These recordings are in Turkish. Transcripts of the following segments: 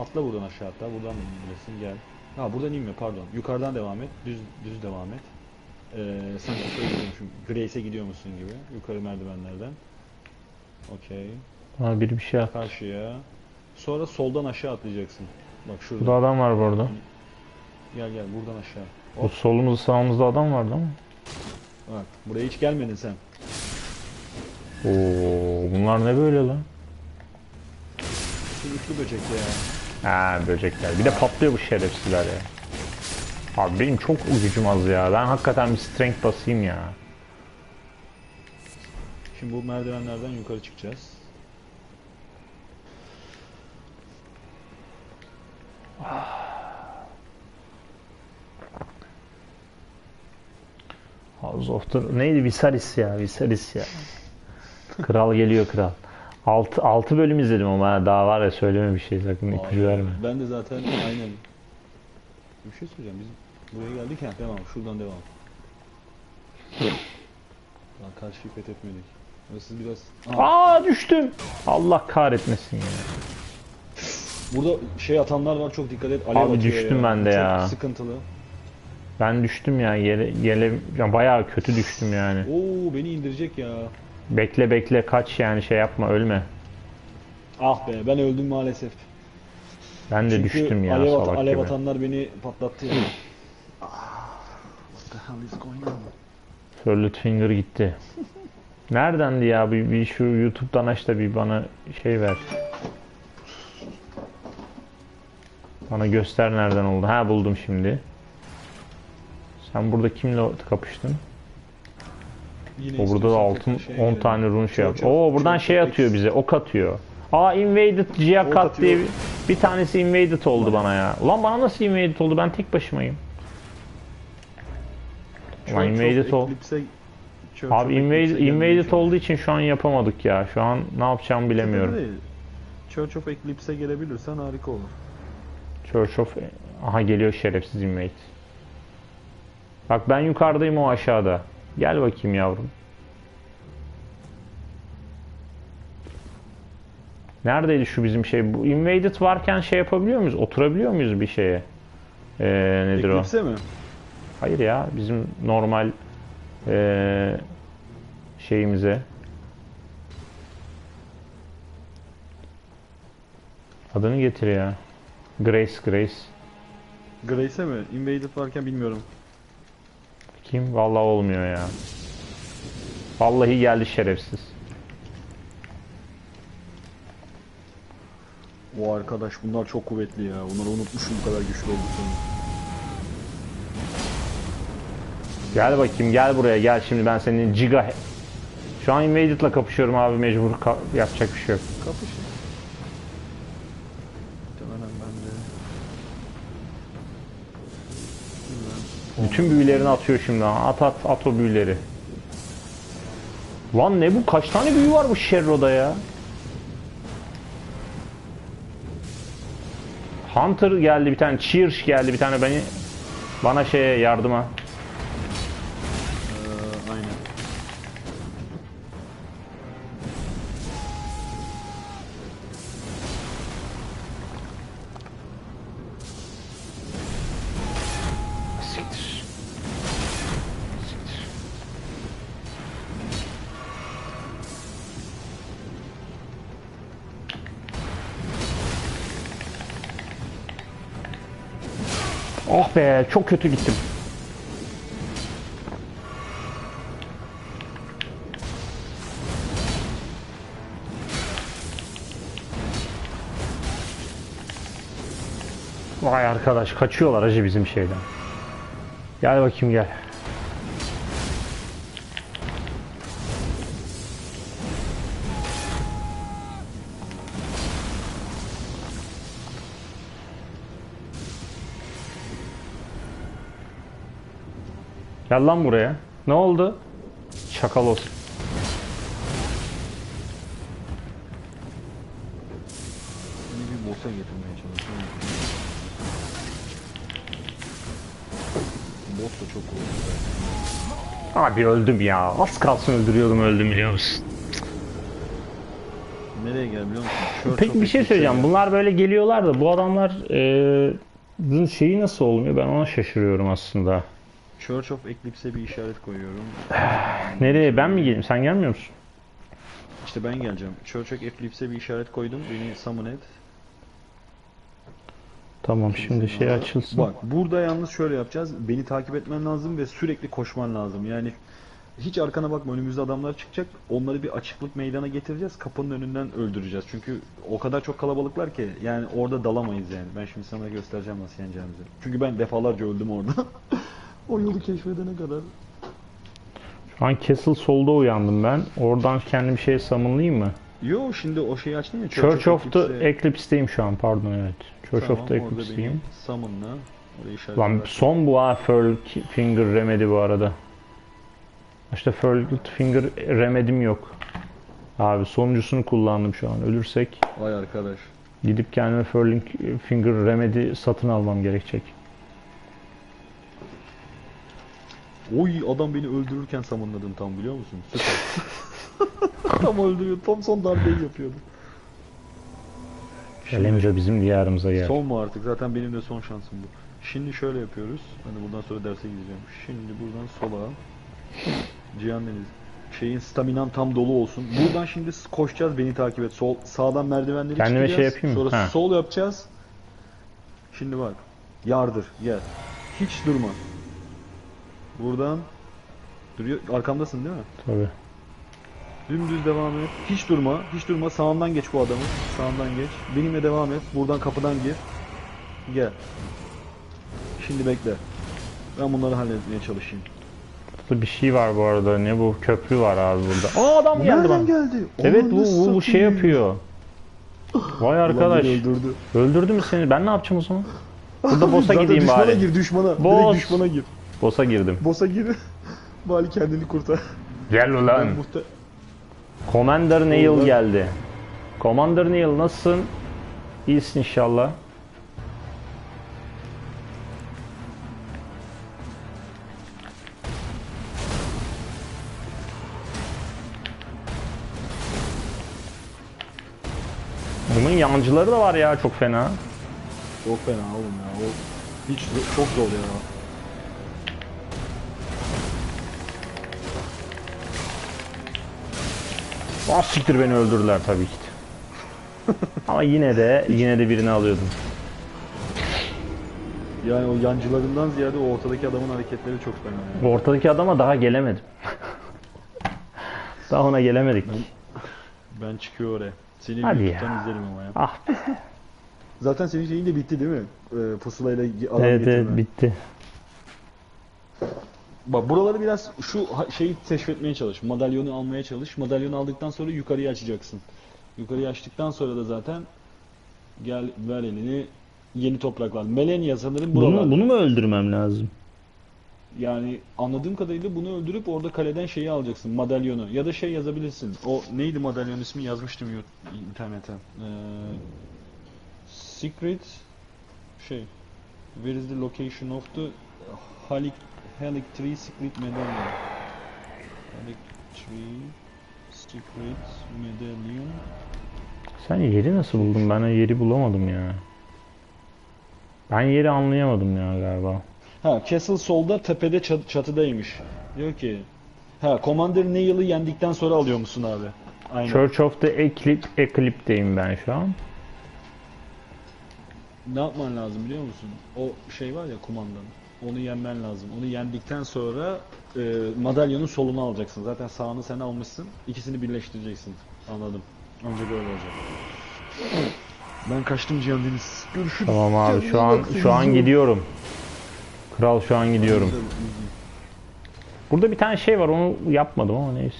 Atla buradan aşağı hatta. Buradan da inebilirsin. Gel. Ha buradan inme pardon. Yukarıdan devam et. Düz düz devam et. Ee, sanki şey gidiyormuşum. Grace'e gidiyormuşsun gibi. Yukarı merdivenlerden. Okey. Ha biri bir şey at. Karşıya. Sonra soldan aşağı atlayacaksın. Bak şurada. Burada adam var bu arada. Gel gel buradan aşağı. Bu solumuzda sağımızda adam vardı ama. Bak buraya hiç gelmedin sen. Oo, bunlar ne böyle lan? Şu böcek ya. Ha böcekler. Bir de patlıyor bu şerefsizler ya. Abi benim çok gücüm az ya. Ben hakikaten bir strength basayım ya. Şimdi bu merdivenlerden yukarı çıkacağız. House of the... Neydi? Viserys ya. Viserys ya. Kral geliyor kral. 6 6 bölüm izledim ama ha, daha var ya söyleme bir şey sakın ipucu verme. Ben de zaten aynen. Bir şey söyleyeceğim. Biz buraya geldik ya. Devam. Şuradan devam. Lan karşıyı fethetmedik. Burası biraz... Aa, Aa düştüm. Allah kahretmesin ya. burada şey atanlar var çok dikkat et. Alev Abi atıyor düştüm ya. ben de çok ya. sıkıntılı. Ben düştüm ya yere, yere ya bayağı kötü düştüm yani. Oo beni indirecek ya. Bekle bekle kaç yani şey yapma ölme. Ah be ben öldüm maalesef. Ben de Çünkü düştüm ya alev, salak alev gibi. atanlar beni patlattı ya. What the hell is going on? Sörlüt Finger gitti. Neredendi ya? Bir, bir şu YouTube'dan aç da bir bana şey ver. Bana göster nereden oldu. Ha buldum şimdi. Sen burada kimle kapıştın? Yine O burada da istiyorsan altın tekrar şeye 10 gelelim. tane run şey Çok çok- Oo buradan çok şey çok atıyor bize. Ok atıyor. Aa invaded Giakat atıyor. diye bir, bir tanesi invaded oldu bana ya. Ulan bana nasıl invaded oldu? Ben tek başımayım. Ulan Church of invaded ol. Eclipse'e- Abi of invaded, Eclipse'e gelmeye invaded olduğu için şu an yapamadık ya. Şu an ne yapacağımı bilemiyorum. Değil. Church of Eclipse'e gelebilirsen harika olur. Church of... Aha geliyor şerefsiz invade. Bak ben yukarıdayım o aşağıda. Gel bakayım yavrum. Neredeydi şu bizim şey? Bu invaded varken şey yapabiliyor muyuz? Oturabiliyor muyuz bir şeye? Ee, nedir o? Eclipse mi? Hayır ya bizim normal ee, şeyimize. Adını getir ya. Grace Grace. Grace'e mi? Invaded varken bilmiyorum. Kim? Vallahi olmuyor ya. Vallahi geldi şerefsiz. O arkadaş bunlar çok kuvvetli ya. Bunları unutmuşum bu kadar güçlü olduklarını. Gel bakayım gel buraya gel şimdi ben senin giga... Şu an Invaded'la kapışıyorum abi mecbur ka- yapacak bir şey yok. Kapış. Bütün büyülerini atıyor şimdi. At at at o büyüleri. Lan ne bu? Kaç tane büyü var bu Sherro'da ya? Hunter geldi bir tane. Cheers geldi bir tane beni bana şeye yardıma. Be çok kötü gittim. Vay arkadaş kaçıyorlar acı bizim şeyden. Gel bakayım gel. Gel lan buraya. Ne oldu? Şakal olsun. Seni bir boss'a getirmeye çalışıyorum. Boss da çok kuvvetli. Abi öldüm ya. Az kalsın öldürüyordum öldüm biliyor musun? Nereye gel biliyor musun? Of bir şey söyleyeceğim. gel. Bunlar böyle geliyorlar da bu adamlar e, şeyi nasıl olmuyor? Ben ona şaşırıyorum aslında. Church of Eclipse'e bir işaret koyuyorum. Nereye? Ben mi geleyim? Sen gelmiyor musun? İşte ben geleceğim. Church of Eclipse'e bir işaret koydum. Beni summon et. Tamam şimdi şey açılsın. Bak burada yalnız şöyle yapacağız. Beni takip etmen lazım ve sürekli koşman lazım. Yani hiç arkana bakma önümüzde adamlar çıkacak. Onları bir açıklık meydana getireceğiz. Kapının önünden öldüreceğiz. Çünkü o kadar çok kalabalıklar ki yani orada dalamayız yani. Ben şimdi sana göstereceğim nasıl yeneceğimizi. Çünkü ben defalarca öldüm orada. o yolu keşfedene kadar. Şu an Castle solda uyandım ben. Oradan kendimi şeye summonlayayım mı? Yo şimdi o şeyi açtın ya. Church of the Eclipse'e- Eclipse'deyim şu an pardon evet. Church Tamam, of the Eclipse'deyim. Summon'la. Lan son bu ha Furl Finger Remedy bu arada. İşte Furl Finger Remedy'm yok. Abi sonuncusunu kullandım şu an. Ölürsek Vay arkadaş. gidip kendime Furling Finger Remedy satın almam gerekecek. Oy adam beni öldürürken summonladın tam biliyor musun? Süper. tam öldürüyor. Tam son darbeyi yapıyordu. Gelemce bizim diyarımıza gel. Son mu artık? Zaten benim de son şansım bu. Şimdi şöyle yapıyoruz. Ben de buradan sonra derse gideceğim. Şimdi buradan sola. Cihan Deniz. Şeyin staminan tam dolu olsun. Buradan şimdi koşacağız beni takip et. Sol sağdan merdivenleri Kendime çıkacağız. şey yapayım mı? Sonra Ha. sol yapacağız. Şimdi bak. Yardır. Gel. Hiç durma. Buradan duruyor. Arkamdasın değil mi? Tabii. Dümdüz devam et. Hiç durma. Hiç durma. Sağından geç bu adamı. Sağından geç. Benimle devam et. Buradan kapıdan gir. Gel. Şimdi bekle. Ben bunları halletmeye çalışayım. Burada bir şey var bu arada. Ne bu? Köprü var abi burada. Aa adam geldi Nereden bana. geldi? Evet bu, bu, bu şey yapıyor. Vay arkadaş. Ulan beni öldürdü. Öldürdü mü seni? Ben ne yapacağım o zaman? Burada boss'a Zaten gideyim düşmana bari. gir düşmana. Boss. Direkt düşmana gir. Boss'a girdim. Boss'a gir. Bari kendini kurtar. Gel Ben ulan. muhte- Commander Neil Ulan. geldi. Commander Neil nasılsın? İyisin inşallah. Bunun yancıları da var ya çok fena. Çok fena oğlum ya. O hiç çok zor ya. Ah siktir beni öldürdüler tabii ki. Ama yine de yine de birini alıyordum. Yani o yancılarından ziyade o ortadaki adamın hareketleri çok fena ya. Ortadaki adama daha gelemedim. daha ona gelemedik. Ben çıkıyor oraya. Seni Hadi YouTube'dan ya. izlerim ama ya. Ah Zaten senin şeyin de bitti değil mi? Ee, pusulayla adam evet getirme. evet bitti. Bak buraları biraz şu ha- şeyi keşfetmeye çalış. Madalyonu almaya çalış. Madalyonu aldıktan sonra yukarıyı açacaksın. Yukarıyı açtıktan sonra da zaten gel ver elini yeni topraklar. Melania sanırım buralarda. Bunu, bunu mu öldürmem lazım? Yani anladığım kadarıyla bunu öldürüp orada kaleden şeyi alacaksın. Madalyonu. Ya da şey yazabilirsin. O neydi madalyon ismi yazmıştım yu- internete. Ee, secret şey Where is the location of the Halik Halik Tree Secret Medallion? Halik Tree Secret Medallion. Sen yeri nasıl buldun? Ben yeri bulamadım ya. Ben yeri anlayamadım ya galiba. Ha Castle solda tepede çat- çatıdaymış. Diyor ki Ha Commander Neil'ı yendikten sonra alıyor musun abi? Aynen. Church of the Eclipse, Eclipse'deyim ben şu an. Ne yapman lazım biliyor musun? O şey var ya kumandan. Onu yenmen lazım. Onu yendikten sonra e, madalyonun solunu alacaksın. Zaten sağını sen almışsın. İkisini birleştireceksin. Anladım. Önce böyle olacak. Ben kaçtım Cihan Deniz. Görüşürüz. Tamam abi şu an şu an gidiyorum. Kral şu an gidiyorum. Burada bir tane şey var onu yapmadım ama neyse.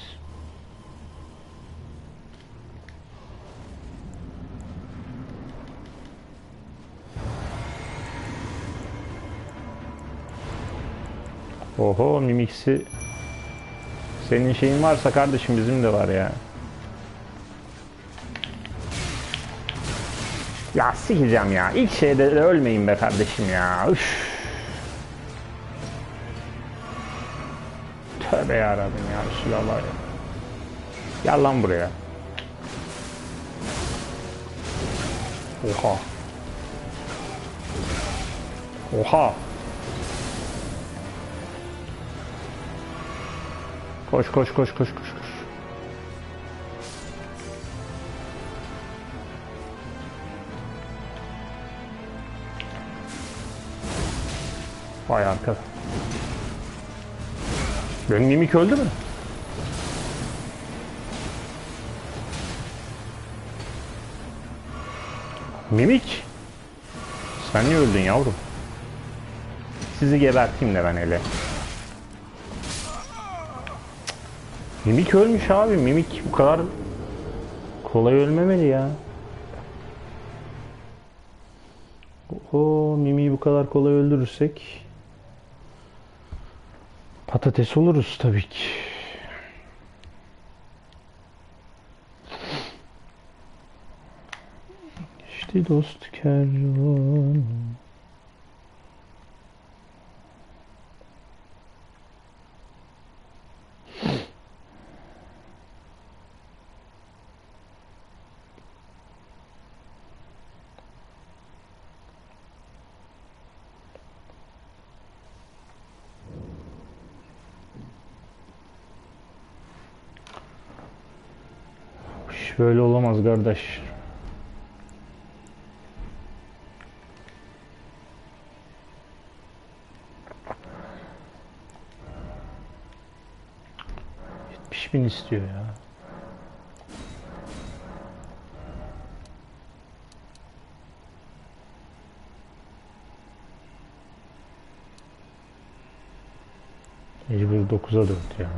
Oho Mimix'i senin şeyin varsa kardeşim bizim de var ya. Ya sikeceğim ya. İlk şeyde de ölmeyin be kardeşim ya. Üf. Tövbe yarabbim ya Resulallah ya. Gel lan buraya. Oha. Oha. Koş koş koş koş koş koş. Vay arkadaş. Benim mimik öldü mü? Mimik. Sen niye öldün yavrum? Sizi geberteyim de ben hele. Mimik ölmüş abi. Mimik bu kadar kolay ölmemeli ya. O Mimi'yi bu kadar kolay öldürürsek patates oluruz tabii ki. İşte dost kervan. Bu iş böyle olamaz kardeş. Bin istiyor ya. Mecbur 9'a 4 ya.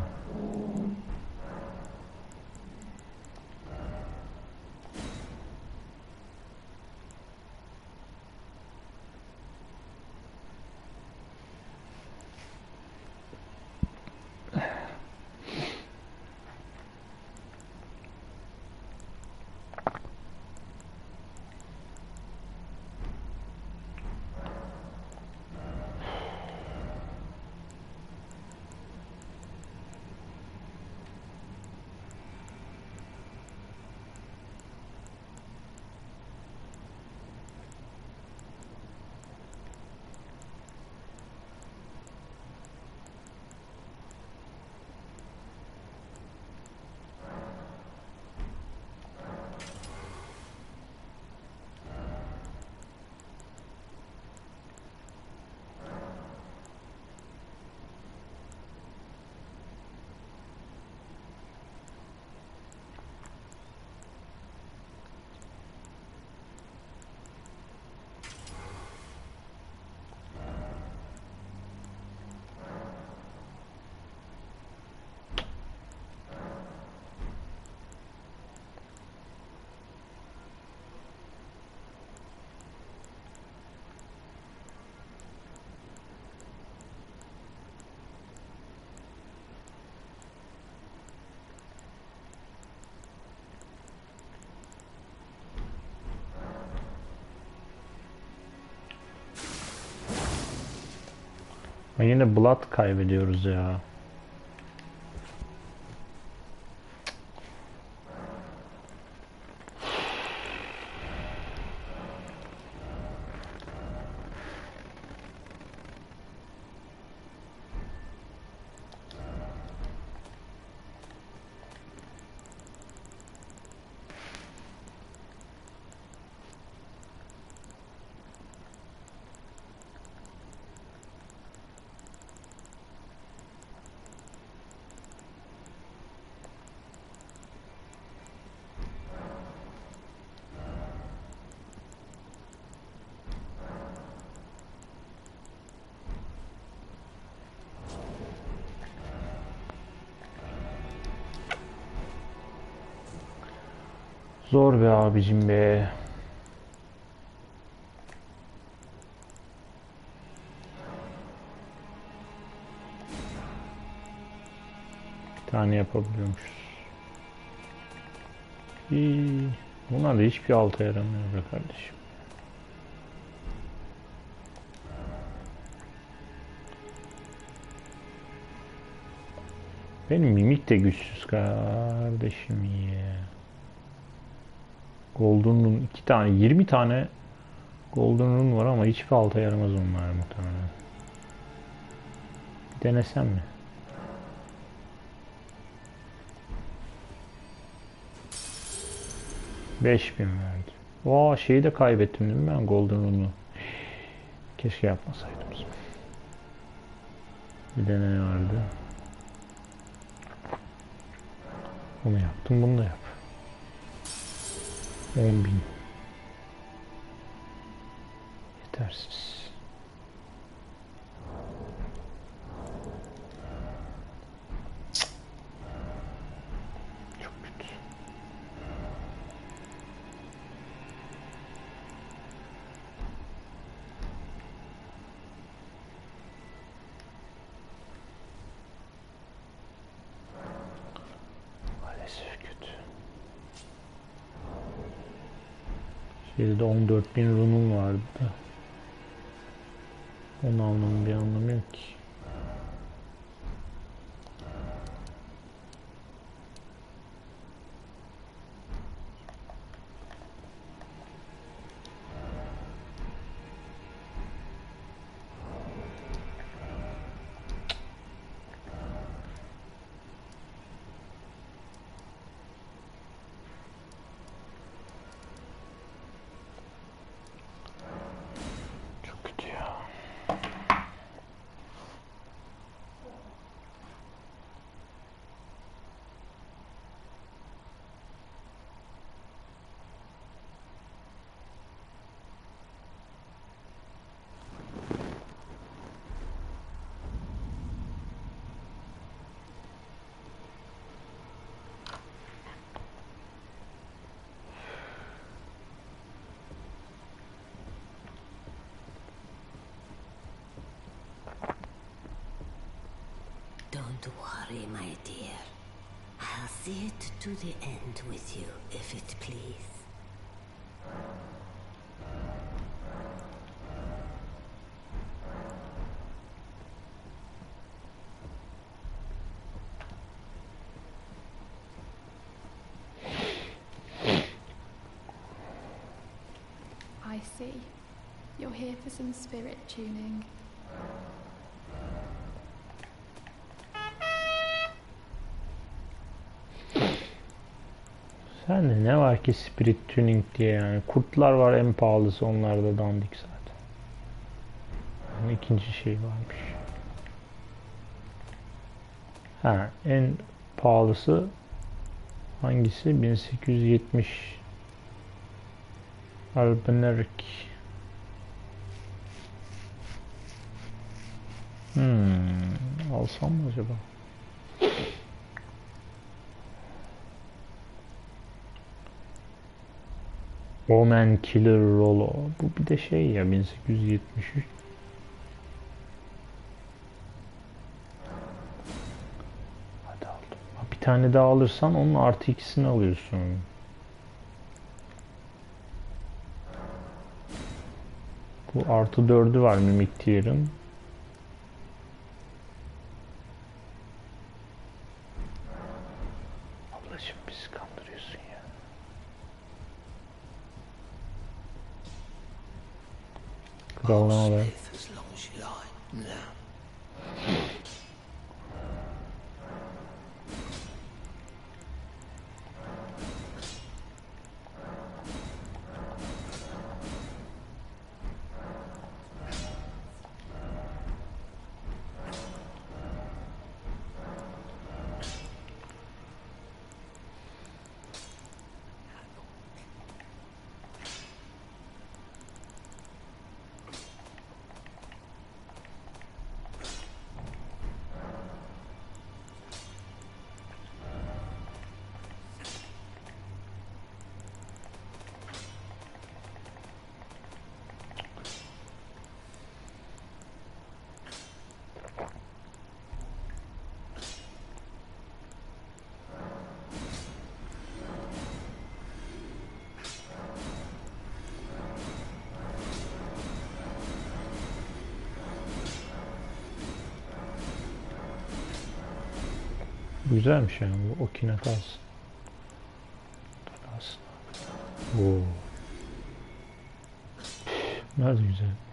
Yine Blood kaybediyoruz ya. Zor be abicim be. Bir tane yapabiliyormuşuz. İyi. Bunlar da hiçbir alta yaramıyor be kardeşim. Benim mimik de güçsüz kardeşim ya. Golden Rune iki tane 20 tane Golden Rune var ama hiçbir alta yaramaz onlar muhtemelen. Bir denesem mi? Beş bin verdi. Vaa şeyi de kaybettim değil mi ben Golden Rune'u? Keşke yapmasaydım. Bir de ne vardı? Onu yaptım bunu da yap. 10 bin. Yetersiz. Cık. Çok kötü. Maalesef kötü. Şeyde de 14 bin runum vardı. Onu almanın bir anlamı yok ki. Don't worry, my dear. I'll see it to the end with you, if it please. I see. You're here for some spirit tuning. De ne var ki Spirit Tuning diye yani. Kurtlar var en pahalısı onlar da dandik zaten. Yani ikinci şey varmış. Ha en pahalısı hangisi? 1870 Albinarik. Hmm, alsam mı acaba? Omen Killer Rolo. Bu bir de şey ya 1873. Hadi aldım. Bir tane daha alırsan onun artı ikisini alıyorsun. Bu artı dördü var Mimic Tier'ın. Güzelmiş yani bu okine kalsın. Kalsın. Oo. Da güzel.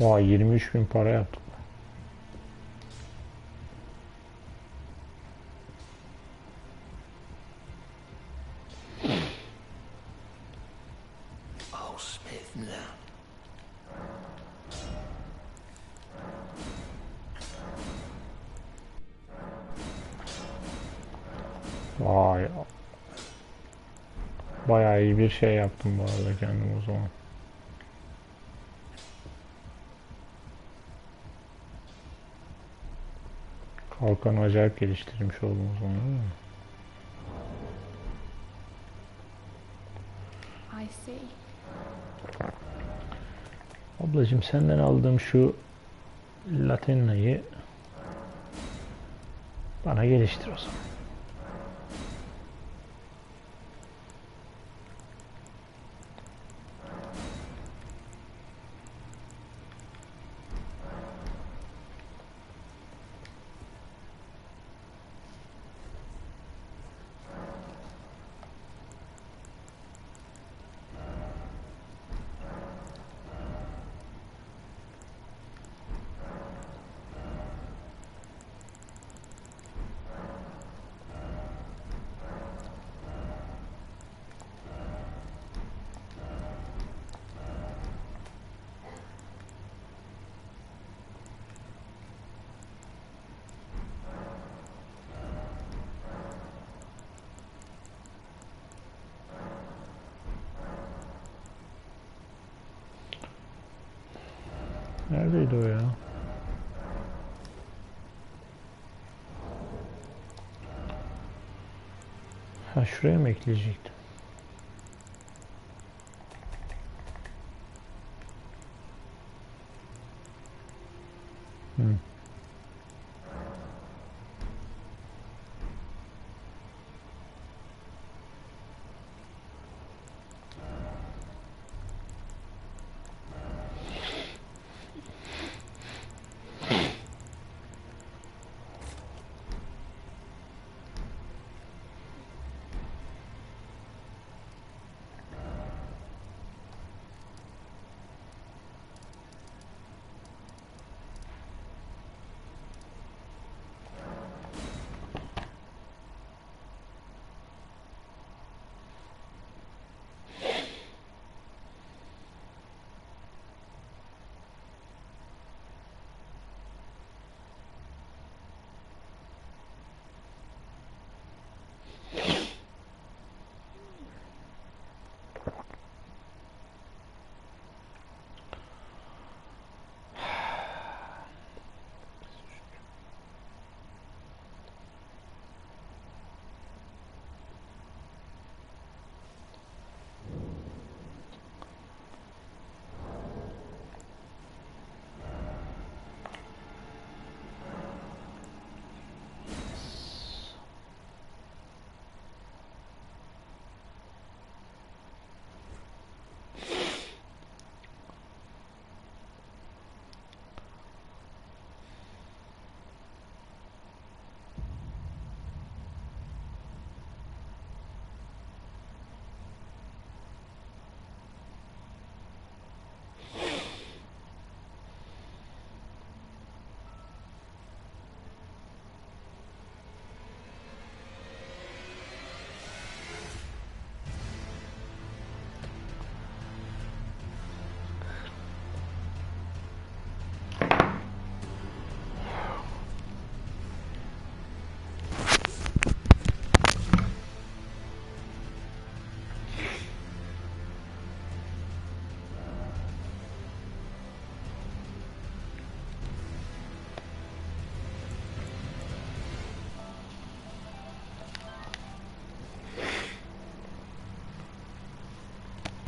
Vay 23 bin para yaptık. Vay. Bayağı iyi bir şey yaptım bu arada kendim o zaman. Kalkanı acayip geliştirmiş oldum zaman değil mi? I see. Ablacım senden aldığım şu Latenna'yı bana geliştir o zaman. Neredeydi o ya? Ha şuraya mı ekleyecektim?